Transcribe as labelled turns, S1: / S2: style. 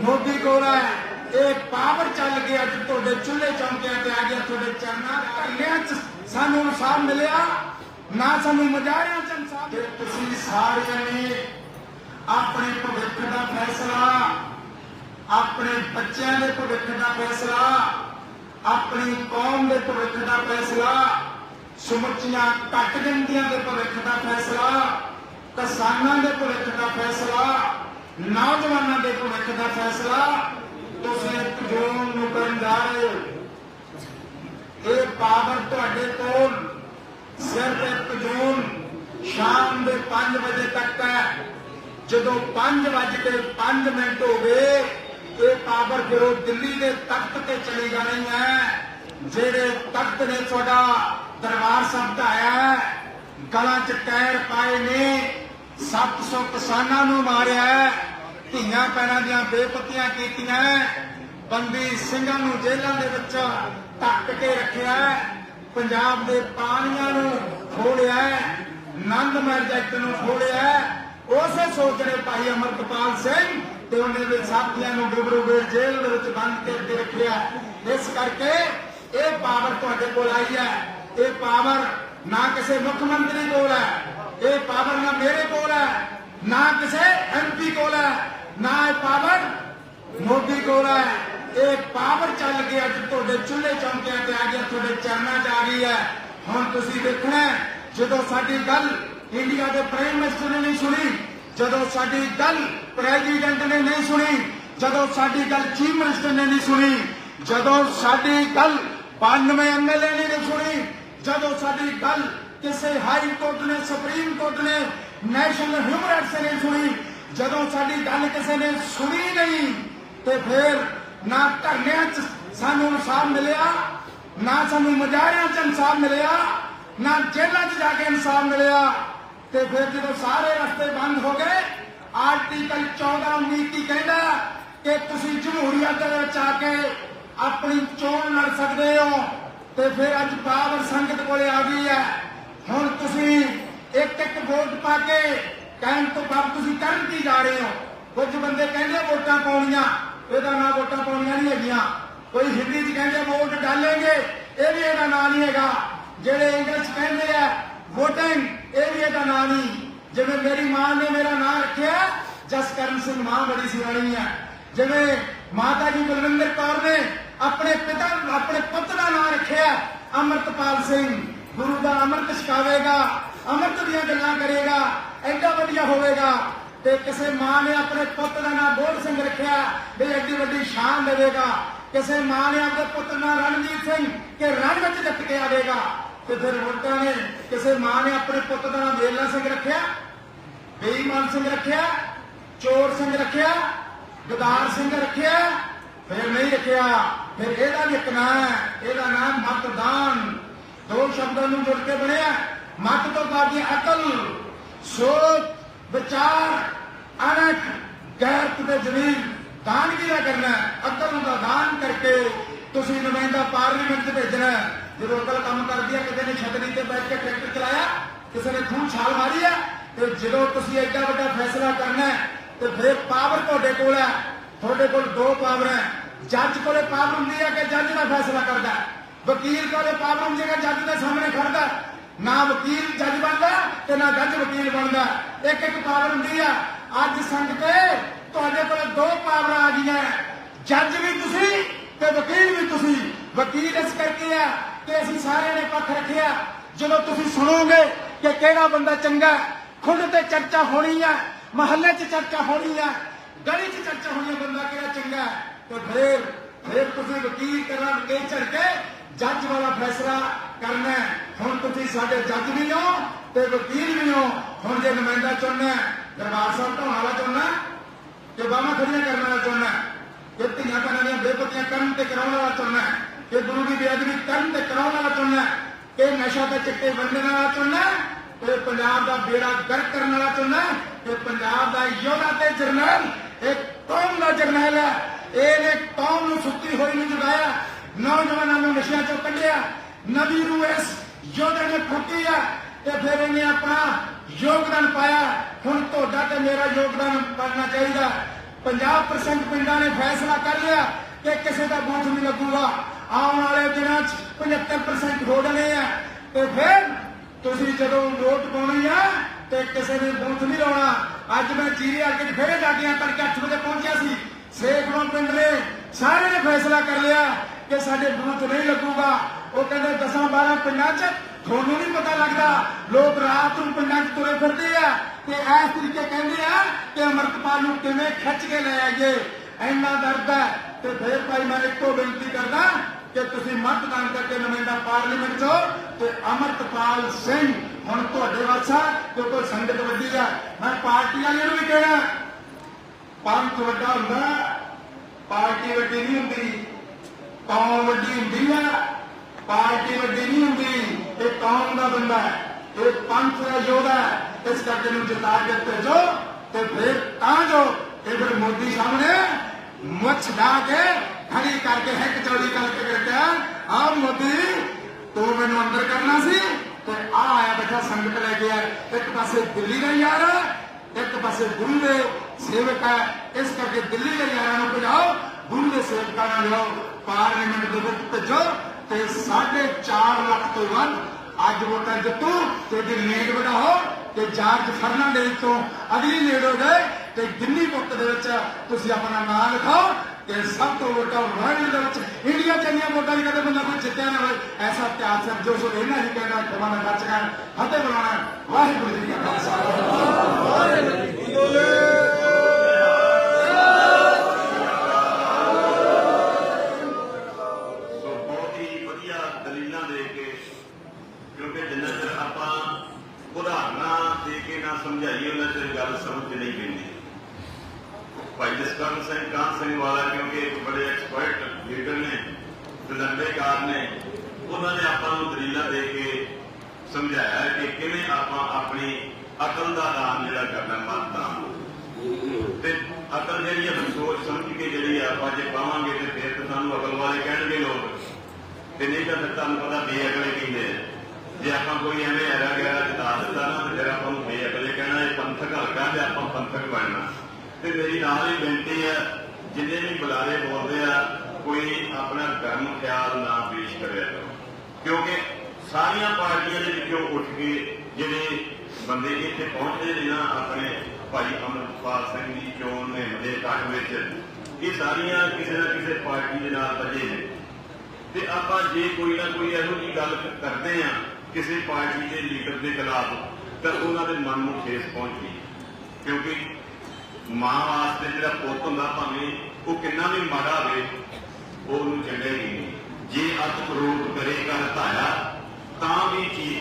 S1: ਮੋਦੀ ਕੋਲ ਇਹ ਪਾਵਰ ਚੱਲ ਗਿਆ ਅੱਜ ਤੁਹਾਡੇ ਚੁੱਲ੍ਹੇ ਚੌਂਕਿਆਂ ਤੇ ਆ ਗਿਆ ਤੁਹਾਡੇ ਚਰਨਾਂ ਧਰਨਿਆਂ 'ਚ। ਸਾਨੂੰ ਇਨਸਾਫ ਮਿਲਿਆ। ਨਾ ਸਾਨੂੰ ਮਜਾਰਿਆਂ 'ਚ ਇਨਸਾਫ ਤੇ ਤੁਸੀਂ ਸਾਰਿਆਂ ਨੇ ਆਪਣੇ ਭਵਿੱਖ ਦਾ ਫੈਸਲਾ, ਆਪਣੇ ਬੱਚਿਆਂ ਦੇ ਭਵਿੱਖ ਦਾ ਫੈਸਲਾ, ਆਪਣੀ ਕੌਮ ਦੇ ਭਵਿੱਖ ਦਾ ਫੈਸਲਾ, ਸਮੁੱਚੀਆਂ ਘੱਟ ਗਿਣਤੀਆਂ ਦੇ ਭਵਿੱਖ ਦਾ ਫੈਸਲਾ, ਕਿਸਾਨਾਂ ਦੇ ਭਵਿੱਖ ਦਾ ਫੈਸਲਾ ਨੌਜਵਾਨਾਂ ਦੇ ਭਵਿੱਖ ਦਾ ਫੈਸਲਾ ਤੁਸੀਂ ਜੂਨ ਨੂੰ ਕਰਨ ਜਾ ਰਹੇ ਹੋ। ਇਹ ਪਾਵਰ ਤੁਹਾਡੇ ਕੋਲ ਸਿਰਫ ਇੱਕ ਜੂਨ, ਸ਼ਾਮ ਦੇ 5 ਵਜੇ ਤੱਕ ਹੈ। ਜਦੋਂ 5 ਵਜੇ 5 ਮਿੰਟ ਹੋ ਗਏ, ਇਹ ਪਾਵਰ ਫਿਰ ਦਿੱਲੀ ਦੇ ਤਖਤ ਤੇ ਚਲੀ ਜਾਣੀ ਹੈ, ਜਿਹੜੇ ਤਖਤ ਨੇ ਤੁਹਾਡਾ ਦਰਬਾਰ ਸਾਹਿਬ ਢਾਇਆ ਹੈ। ਗਲਾਂ 'ਚ ਟਾਇਰ ਪਾਏ ਨੇ 700 ਕਿਸਾਨਾਂ ਨੂੰ ਮਾਰਿਆ ਧੀਆਂ ਪੈਣਾ ਦੀਆਂ ਬੇਪਤੀਆਂ ਕੀਤੀਆਂ ਬੰਦੀ ਸਿੰਘਾਂ ਨੂੰ ਜੇਲ੍ਹਾਂ ਦੇ ਵਿੱਚ ਧੱਕ ਕੇ ਰੱਖਿਆ ਪੰਜਾਬ ਦੇ ਪਾਣੀਆਂ ਨੂੰ ਖੋਲਿਆ ਹੈ। ਆਨੰਦ ਨੂੰ ਖੋਲਿਆ ਉਸੇ ਸੋਚ ਨੇ ਭਾਈ ਅਮਰਤਪਾਲ ਸਿੰਘ ਤੇ ਉਹਨਾਂ ਦੇ ਸਾਥੀਆਂ ਨੂੰ ਡਿਬਰੂਗੜ੍ਹ ਜੇਲ੍ਹ ਦੇ ਵਿੱਚ ਬੰਦ ਕਰਕੇ ਰੱਖਿਆ। ਇਸ ਕਰਕੇ ਇਹ ਪਾਵਰ ਤੁਹਾਡੇ ਕੋਲ ਆਈ ਹੈ ਇਹ ਪਾਵਰ ਨਾ ਕਿਸੇ ਮੁੱਖ ਮੰਤਰੀ ਕੋਲ ਹੈ ਇਹ ਪਾਵਰ ਨਾ ਮੇਰੇ ਕੋਲ ਹੈ ਨਾ ਕਿਸੇ ਐਮਪੀ ਕੋਲ ਹੈ ਨਾ ਇਹ ਪਾਵਰ ਮੋਦੀ ਕੋਲ ਹੈ। ਇਹ ਪਾਵਰ ਚੱਲ ਗਿਆ ਅੱਜ ਤੁਹਾਡੇ ਚੁੱਲ੍ਹੇ ਚੌਂਕਿਆਂ ਤੇ ਆ ਗਿਆ, ਤੁਹਾਡੇ ਚਰਨਾਂ 'ਚ ਆ ਗਈ ਹੈ। ਹੁਣ ਤੁਸੀਂ ਦੇਖਣਾ ਜਦੋਂ ਸਾਡੀ ਗੱਲ ਇੰਡੀਆ ਦੇ ਪ੍ਰਾਈਮ ਮਿਨਿਸਟਰ ਨੇ ਨਹੀਂ ਸੁਣੀ, ਜਦੋਂ ਸਾਡੀ ਗੱਲ ਪ੍ਰੈਜ਼ੀਡੈਂਟ ਨੇ ਨਹੀਂ ਸੁਣੀ, ਜਦੋਂ ਸਾਡੀ ਗੱਲ ਚੀਫ ਮਿਨਿਸਟਰ ਨੇ ਨਹੀਂ ਸੁਣੀ, ਜਦੋਂ ਸਾਡੀ ਗੱਲ 92 ਐਮਐਲਏ ਨੇ ਨਹੀਂ ਸੁਣੀ, ਜਦੋਂ ਸਾਡੀ ਗੱਲ ਕਿਸੇ ਹਾਈ ਕੋਰਟ ਨੇ ਸੁਪਰੀਮ ਕੋਰਟ ਨੇ ਨੈਸ਼ਨਲ ਹਿਊਮਨ ਰਾਈਟਸ ਨੇ ਸੁਣੀ ਜਦੋਂ ਸਾਡੀ ਗੱਲ ਕਿਸੇ ਨੇ ਸੁਣੀ ਨਹੀਂ, ਤੇ ਫਿਰ ਨਾ ਧਰਨਿਆਂ 'ਚ ਸਾਨੂੰ ਇਨਸਾਫ ਮਿਲਿਆ, ਨਾ ਸਾਨੂੰ ਮਜਾਰਿਆਂ 'ਚ ਇਨਸਾਫ ਮਿਲਿਆ, ਨਾ ਜੇਲ੍ਹਾਂ 'ਚ ਜਾ ਕੇ ਇਨਸਾਫ ਮਿਲਿਆ, ਤੇ ਫਿਰ ਜਦੋਂ ਸਾਰੇ ਰਸਤੇ ਬੰਦ ਹੋ ਗਏ, ਆਰਟੀਕਲ 14 ਨੀਤੀ ਕਹਿੰਦਾ ਕਿ ਤੁਸੀਂ ਜਮਹੂਰੀਅਤ ਦੇ ਵਿੱਚ ਆ ਕੇ ਆਪਣੀ ਚੋਣ ਲੜ ਸਕਦੇ ਹੋ, ਤੇ ਫਿਰ ਅੱਜ ਪਾਵਰ ਸੰਗਤ ਕੋਲੇ ਆ ਗਈ ਹੈ। ਹੁਣ ਤੁਸੀਂ ਇੱਕ ਇੱਕ ਵੋਟ ਪਾ ਕੇ ਕਹਿਣ ਤੋਂ ਬਾਅਦ ਤੁਸੀਂ ਕਰਨ ਕੀ ਜਾ ਰਹੇ ਹੋ? ਕੁਝ ਬੰਦੇ ਕਹਿੰਦੇ ਵੋਟਾਂ ਪਾਉਣੀਆਂ, ਇਹਦਾ ਨਾਂ ਵੋਟਾਂ ਪਾਉਣੀਆਂ ਨਹੀਂ ਹੈਗੀਆਂ। ਕੋਈ ਹਿੰਦੀ 'ਚ ਕਹਿੰਦੇ ਵੋਟ ਡਾਲेंगे ਇਹ ਵੀ ਇਹਦਾ ਨਾਂ ਨਹੀਂ ਹੈਗਾ। ਜਿਹੜੇ ਇੰਗਲਿਸ਼ ਕਹਿੰਦੇ ਆ ਵੋਟਿੰਗ ਇਹ ਵੀ ਇਹਦਾ ਨਾਂ ਨਹੀਂ। ਜਿਵੇਂ ਮੇਰੀ ਮਾਂ ਨੇ ਮੇਰਾ ਨਾਂ ਰੱਖਿਆ, ਜਸਕਰਨ ਸਿੰਘ ਮਾਂ ਬੜੀ ਸਿਆਣੀ ਹੈ ਜਿਵੇਂ ਮਾਤਾ ਜੀ ਬਲਵਿੰਦਰ ਕੌਰ ਨੇ ਆਪਣੇ ਪਿਤਾ, ਆਪਣੇ ਪੁੱਤ ਦਾ ਨਾਂ ਰੱਖਿਆ, ਅਮਰਤਪਾਲ ਸਿੰਘ। ਗੁਰੂ ਦਾ ਅੰਮ੍ਰਿਤ ਛਕਾਵੇਗਾ, ਅੰਮ੍ਰਿਤ ਦੀਆਂ ਗੱਲਾਂ ਕਰੇਗਾ। ਐਡਾ ਵਧੀਆ ਹੋਵੇਗਾ ਤੇ ਕਿਸੇ ਮਾਂ ਨੇ ਆਪਣੇ ਪੁੱਤ ਦਾ ਨਾਮ ਬੋਧ ਸਿੰਘ ਰੱਖਿਆ ਵੀ ਐਡੀ ਵੱਡੀ ਸ਼ਾਨ ਦੇਵੇਗਾ। ਕਿਸੇ ਮਾਂ ਨੇ ਆਪਣੇ ਪੁੱਤ ਦਾ ਰਣਜੀਤ ਸਿੰਘ ਕਿ ਰਣ ਵਿੱਚ ਜਿੱਤ ਕੇ ਆਵੇਗਾ। ਤੇ ਫਿਰ ਵੋਟਾਂ ਨੇ ਕਿਸੇ ਮਾਂ ਨੇ ਆਪਣੇ ਪੁੱਤ ਦਾ ਨਾਮ ਵੇਲਾ ਸਿੰਘ ਰੱਖਿਆ, ਬੇਈਮਾਨ ਸਿੰਘ ਰੱਖਿਆ, ਚੋਰ ਸਿੰਘ ਰੱਖਿਆ, ਗਦਾਰ ਸਿੰਘ ਰੱਖਿਆ, ਫਿਰ ਨਹੀਂ ਰੱਖਿਆ। ਫਿਰ ਇਹਦਾ ਵੀ ਇੱਕ ਨਾਂ ਹੈ, ਇਹਦਾ ਨਾਮ ਮਤਦਾਨ। ਦੋ ਸ਼ਬਦਾਂ ਨੂੰ ਜੁੜ ਕੇ ਬਣਿਆ, ਮਤ ਤੋਂ ਬਾਅਦ ਅਕਲ। ਸੋਚ, ਵਿਚਾਰ, ਅਣਖ, ਗੈਰਤ ਦੇ ਜ਼ਮੀਨ ਦਾਨ ਵੀ ਕਰਨਾ ਅਕਲ ਦਾ ਦਾਨ ਕਰਕੇ ਤੁਸੀਂ ਨੁਮਾਇੰਦਾ ਪਾਰਲੀਮੈਂਟ 'ਚ ਭੇਜਣਾ ਜਦੋਂ ਅਕਲ ਕੰਮ ਕਰਦੀ ਹੈ ਕਿਸੇ ਨੇ ਛਤਰੀ ਤੇ ਬੈਠ ਕੇ ਟਰੈਕਟਰ ਚਲਾਇਆ, ਕਿਸੇ ਨੇ ਖੂਨ ਛਾਲ ਮਾਰੀ ਹੈ, ਤੇ ਜਦੋਂ ਤੁਸੀਂ ਐਡਾ ਵੱਡਾ ਫੈਸਲਾ ਕਰਨਾ ਤੇ ਫਿਰ ਪਾਵਰ ਤੁਹਾਡੇ ਕੋਲ ਹੈ। ਤੁਹਾਡੇ ਕੋਲ ਦੋ ਪਾਵਰ ਹੈ। ਜੱਜ ਕੋਲੇ ਪਾਵਰ ਹੁੰਦੀ ਹੈ ਕਿ ਜੱਜ ਦਾ ਫੈਸਲਾ ਕਰਦਾ ਵਕੀਲ ਕੋਲੇ ਪਾਵਰ ਹੁੰਦੀ ਹੈ ਕਿ ਜੱਜ ਦੇ ਸਾਹਮਣੇ ਖੜਦਾ ਨਾ ਵਕੀਲ ਜੱਜ ਬਣਦਾ ਤੇ ਨਾ ਜੱਜ ਵਕੀਲ ਬਣਦਾ। ਇੱਕ ਇੱਕ ਪਾਵਰ ਹੁੰਦੀ ਆ। ਅੱਜ ਸੰਗਤੇ ਤੁਹਾਡੇ ਕੋਲ ਦੋ ਪਾਵਰਾਂ ਆ ਗਈਆਂ। ਜੱਜ ਵੀ ਤੁਸੀਂ ਤੇ ਵਕੀਲ ਵੀ ਤੁਸੀਂ। ਵਕੀਲ ਇਸ ਕਰਕੇ ਆ ਕਿ ਅਸੀਂ ਸਾਰਿਆਂ ਨੇ ਪੱਖ ਰੱਖਿਆ। ਜਦੋਂ ਤੁਸੀਂ ਸੁਣੋਗੇ ਕਿ ਕਿਹੜਾ ਬੰਦਾ ਚੰਗਾ ਹੈ, ਖੁੱਡ ਤੇ ਚਰਚਾ ਹੋਣੀ ਆ ਮਹੱਲੇ 'ਚ ਚਰਚਾ ਹੋਣੀ ਆ ਗਲੀ 'ਚ ਚਰਚਾ ਹੋਣੀ ਆ ਬੰਦਾ ਕਿਹੜਾ ਚੰਗਾ ਤੇ ਫਿਰ ਫਿਰ ਤੁਸੀਂ ਵਕੀਲ ਕਰਾਂ ਕੇ ਝੜ ਕੇ ਜੱਜ ਵਾਲਾ ਫੈਸਲਾ ਕਰਨਾ ਹੁਣ ਤੁਸੀਂ ਸਾਡੇ ਜੱਜ ਵੀ ਹੋ ਤੇ ਵਕੀਲ ਵੀ ਹੋ। ਹੁਣ ਜੇ ਨੁਮਾਇੰਦਾ ਚੁਣਨਾ ਦਰਬਾਰ ਸਾਹਿਬ ਢਾਉਣ ਵਾਲਾ ਚੁਣਨਾ ਹੈ, ਬਾਹਾਂ ਖੜੀਆਂ ਕਰਨ ਵਾਲਾ ਚੁਣਨਾ ਕਿ ਧੀਆਂ ਭੈਣਾਂ ਦੀਆਂ ਬੇਪਤੀਆਂ ਕਰਨ ਤੇ ਕਰਾਉਣ ਵਾਲਾ ਚੁਣਨਾ ਕਿ ਗੁਰੂ ਦੀ ਬੇਅਦਬੀ ਕਰਨ ਤੇ ਕਰਾਉਣ ਵਾਲਾ ਚੁਣਨਾ ਕਿ ਨਸ਼ਾ ਤੇ ਚਿੱਟੇ ਵੰਡਣ ਵਾਲਾ ਚੁਣਨਾ ਹੈ, ਪੰਜਾਬ ਦਾ ਬੇੜਾ ਗਰਕ ਕਰਨ ਵਾਲਾ ਚੁਣਨਾ ਹੈ, ਪੰਜਾਬ ਦਾ ਯੋਧਾ ਤੇ ਜਰਨੈਲ ਇੱਕ ਕੌਮ ਦਾ ਜਰਨੈਲ ਹੈ। ਇਹਨੇ ਕੌਮ ਨੂੰ ਸੁੱਤੀ ਹੋਈ ਨੂੰ ਜਗਾਇਆ ਨੌਜਵਾਨਾਂ ਨੂੰ ਨਸ਼ਿਆਂ ਚੋਂ ਕੱਢਿਆ ਨਵੀਂ ਰੂਹ ਇਸ ਯੋਧੇ ਨੇ ਫੁੱਕੀ ਆ ਤੇ ਫਿਰ ਇਹਨੇ ਆਪਣਾ ਯੋਗਦਾਨ ਪਾਇਆ। ਹੁਣ ਤੁਹਾਡਾ ਤੇ ਮੇਰਾ ਯੋਗਦਾਨ ਪਾਣਾ ਚਾਹੀਦਾ। 50% ਪਿੰਡਾਂ ਨੇ ਫੈਸਲਾ ਕਰ ਲਿਆ ਕਿ ਕਿਸੇ ਦਾ ਬੂਥ ਨਹੀਂ ਲੱਗੂਗਾ। ਆਉਣ ਵਾਲੇ ਦਿਨਾਂ 'ਚ 75% ਹੋੜਨੇ ਆ। ਤੇ ਫਿਰ ਤੁਸੀਂ ਜਦੋਂ ਵੋਟ ਪਾਉਣੀ ਆ ਤੇ ਕਿਸੇ ਨੇ ਬੂਥ ਨਹੀਂ ਲਾਉਣਾ। ਅੱਜ ਮੈਂ ਜੀਰੀ ਅੱਗੇ ਫੇਰ ਡਾਡੀਆਂ ਤੜਕੇ 8 ਵਜੇ ਪਹੁੰਚਿਆ ਸੀ। ਸੇਖਵਾਂ ਪਿੰਡ ਨੇ ਸਾਰੇ ਨੇ ਫੈਸਲਾ ਕਰ ਲਿਆ। ਕਿ ਸਾਡੇ ਬੂਥ ਨਹੀਂ ਲੱਗੂਗਾ। ਉਹ ਕਹਿੰਦੇ 10 12 ਪਿੰਡਾਂ 'ਚ ਤੁਹਾਨੂੰ ਨਹੀਂ ਪਤਾ ਲੱਗਦਾ। ਲੋਕ ਰਾਤ ਨੂੰ ਪਿੰਡਾਂ 'ਚ ਤੁਰੇ ਫਿਰਦੇ ਆ ਤੇ ਇਸ ਤਰੀਕੇ ਕਹਿੰਦੇ ਆ ਕਿ ਅਮਰਤਪਾਲ ਨੂੰ ਕਿਵੇਂ ਖਿੱਚ ਕੇ ਲੈ ਆਈਏ। ਇੰਨਾ ਦਰਦ ਹੈ ਤੇ ਫਿਰ ਭਾਈ ਮੈਂ ਇੱਕੋ ਬੇਨਤੀ ਕਰਦਾ ਕਿ ਤੁਸੀਂ ਮਤਦਾਨ ਕਰਕੇ ਨੁਮਾਇੰਦਾ ਪਾਰਲੀਮੈਂਟ ਚੋਂ ਤੇ ਅਮਰਤਪਾਲ ਸਿੰਘ ਹੁਣ ਤੁਹਾਡੇ ਵਾਸਾ ਕਿਉਂਕਿ ਸੰਗਤ ਵੱਡੀ ਆ। ਮੈਂ ਪਾਰਟੀ ਵਾਲਿਆਂ ਨੂੰ ਵੀ ਕਹਿਣਾ, ਪੰਥ ਵੱਡਾ ਹੁੰਦਾ, ਪਾਰਟੀ ਵੱਡੀ ਨਹੀਂ ਹੁੰਦੀ। ਕੌਮ ਵੱਡੀ ਹੁੰਦੀ ਆ ਪਾਰਟੀ ਵੱਡੀ ਨਹੀਂ ਹੁੰਦੀ, ਇਹ ਕੌਮ ਦਾ ਬੰਦਾ ਹੈ, ਇਹ ਪੰਥ ਦਾ ਯੋਧਾ ਹੈ, ਇਸ ਕਰਕੇ ਨੂੰ ਜਿਤਾ ਕੇ ਭੇਜੋ ਤੇ ਫਿਰ ਤਾਂ ਜੋ ਇਹ ਫਿਰ ਮੋਦੀ ਸਾਹਮਣੇ ਮੁੱਛ ਢਾ ਕੇ ਖੜੀ ਕਰਕੇ ਹਿੱਕ ਚੌੜੀ ਕਰਕੇ ਕਹਿੰਦਾ ਆ ਮੋਦੀ, ਤੂੰ ਮੈਨੂੰ ਅੰਦਰ ਕਰਨਾ ਸੀ ਤੇ ਆ ਆਇਆ ਬੈਠਾ ਸੰਗਤ ਲੈ ਕੇ ਆ ਇੱਕ ਪਾਸੇ ਦਿੱਲੀ ਦਾ ਯਾਰ, ਇੱਕ ਪਾਸੇ ਗੁਰੂ ਦੇ ਸੇਵਕ ਹੈ, ਇਸ ਕਰਕੇ ਦਿੱਲੀ ਦੇ ਯਾਰਾਂ ਨੂੰ ਭਜਾਓ, ਗੁਰੂ ਦੇ ਸੇਵਕਾਂ ਨੂੰ ਲਿਆਓ ਪਾਰਲੀਮੈਂਟ ਦੇ ਵਿੱਚ ਭੇਜੋ ਤੇ 4.5 ਲੱਖ ਤੋਂ ਵੱਧ ਅੱਜ ਵੋਟਾਂ ਜਿੱਤੂ ਤੇ ਇਹਦੀ ਲੀਡ ਵਧਾਓ ਤੇ ਜਾਰਜ ਫਰਨਾਂਡੇਜ਼ ਤੋਂ ਅਗਲੀ ਲੀਡ ਹੋ ਜਾਏ ਤੇ ਗਿੰਨੀ ਬੁੱਕ ਦੇ ਵਿੱਚ ਤੁਸੀਂ ਆਪਣਾ ਨਾਮ ਲਿਖਾਓ ਤੇ ਸਭ ਤੋਂ ਵੱਡਾ ਵਰਲਡ ਦੇ ਵਿੱਚ ਇੰਡੀਆ ਚ ਇੰਨੀਆਂ ਵੋਟਾਂ ਦੀ ਕਦੇ ਬੰਦਾ ਕੋਈ ਜਿੱਤਿਆ ਨਾ ਹੋਵੇ, ਐਸਾ ਇਤਿਹਾਸ ਹੈ, ਜੋ ਸੋ ਇਹਨਾਂ ਹੀ ਕਹਿੰਦਾ ਖਵਾਨਾ ਖਰਚ ਕਰ ਫਤਿਹ ਬੁਲਾਣਾ ਵਾਹਿਗੁਰੂ ਜੀ ਕਾ ਖਾਲਸਾ।
S2: ਸੋ ਕਿਉਂਕਿ ਜਿੰਨਾ ਚਿਰ ਆਪਾਂ ਉਦਾਹਰਨਾਂ ਦੇ ਕੇ ਨਾ ਸਮਝਾਈਏ, ਉਹਨਾਂ ਚਿਰ ਗੱਲ ਸਮਝ ਨਹੀਂ ਪੈਂਦੀ। ਭਾਈ ਜਸਕਰਨ ਸਿੰਘ ਕਾਨ ਸਿੰਘ ਵਾਲਾ, ਕਿਉਂਕਿ ਇੱਕ ਬੜੇ ਐਕਸਪਰਟ ਲੀਡਰ ਨੇ ਤਜਰਬੇਕਾਰ ਨੇ, ਉਹਨਾਂ ਨੇ ਆਪਾਂ ਨੂੰ ਦਲੀਲਾ ਦੇ ਕੇ ਸਮਝਾਇਆ ਕਿ ਕਿਵੇਂ ਆਪਾਂ ਆਪਣੀ ਅਕਲ ਦਾ ਦਾਨ ਜਿਹੜਾ ਕਰਨਾ ਮੰਨਦਾ ਤੇ ਅਕਲ ਜਿਹੜੀ ਹੈ ਸੋਚ ਸਮਝ ਕੇ ਜਿਹੜੀ ਆਪਾਂ ਜੇ ਪਾਵਾਂਗੇ ਤੇ ਫਿਰ ਤਾਂ ਸਾਨੂੰ ਅਕਲ ਵਾਲੇ ਕਹਿਣਗੇ ਲੋਕ। ਤੇ ਨਹੀਂ ਤਾਂ ਤੁਹਾਨੂੰ ਪਤਾ ਬੇਅਕਲੇ ਕਹਿੰਦੇ ਆ। ਜੇ ਆਪਾਂ ਕੋਈ ਐਵੇਂ ਹੈਰਾ ਗੈਰਾ ਜਿਤਾ ਦਿੱਤਾ ਨਾ, ਤੇ ਫਿਰ ਆਪਾਂ ਨੂੰ ਬੇਅਕਲੇ ਕਹਿਣਾ, ਇਹ ਪੰਥਕ ਹਲਕਾ ਤੇ ਆਪਾਂ ਪੰਥਕ ਬਣਨਾ। ਤੇ ਮੇਰੀ ਨਾਲ ਹੀ ਬੇਨਤੀ ਹੈ, ਜਿੰਨੇ ਵੀ ਬੁਲਾਰੇ ਬੋਲਦੇ ਆ, ਕੋਈ ਆਪਣਾ ਧਰਮ ਖਿਆਲ ਨਾ ਪੇਸ਼ ਕਰਿਆ ਕਿਉਂਕਿ ਸਾਰੀਆਂ ਪਾਰਟੀਆਂ ਦੇ ਵਿੱਚੋਂ ਉੱਠ ਕੇ ਜਿਹੜੇ ਬੰਦੇ ਇੱਥੇ ਪਹੁੰਚਦੇ ਨੇ ਨਾ, ਆਪਣੇ ਭਾਈ ਅਮਰਪਾਲ ਸਿੰਘ ਦੀ ਚੋਣ ਨੇ ਮਦੇ ਘੱਟ ਵਿੱਚ, ਇਹ ਸਾਰੀਆਂ ਕਿਸੇ ਨਾ ਕਿਸੇ ਪਾਰਟੀ ਦੇ ਨਾਲ ਬਜੇ ਨੇ। ਤੇ ਆਪਾਂ ਜੇ ਕੋਈ ਨਾ ਕੋਈ ਇਹੋ ਜਿਹੀ ਗੱਲ ਕਰਦੇ ਆ ਕਿਸੇ ਪਾਰਟੀ ਦੇ ਲੀਡਰ ਦੇ ਖਿਲਾਫ ਤਾਂ ਉਹਨਾਂ ਦੇ ਮਨ ਨੂੰ ਠੇਸ ਪਹੁੰਚਦੀ ਕਿਉਂਕਿ ਮਾਂ ਵਾਸਤੇ ਜਿਹੜਾ ਪੁੱਤ ਹੁੰਦਾ ਭਾਵੇਂ ਉਹ ਕਿੰਨਾ ਵੀ ਮਾੜਾ ਹੋਵੇ, ਉਹ ਉਹਨੂੰ ਚੰਗੇਗੀ ਨਹੀਂ। ਜੇ ਅਤ ਕਰੋਧ ਕਰੇ ਕਰ ਧਾਇਆ, ਤਾਂ ਵੀ ਚੀਤ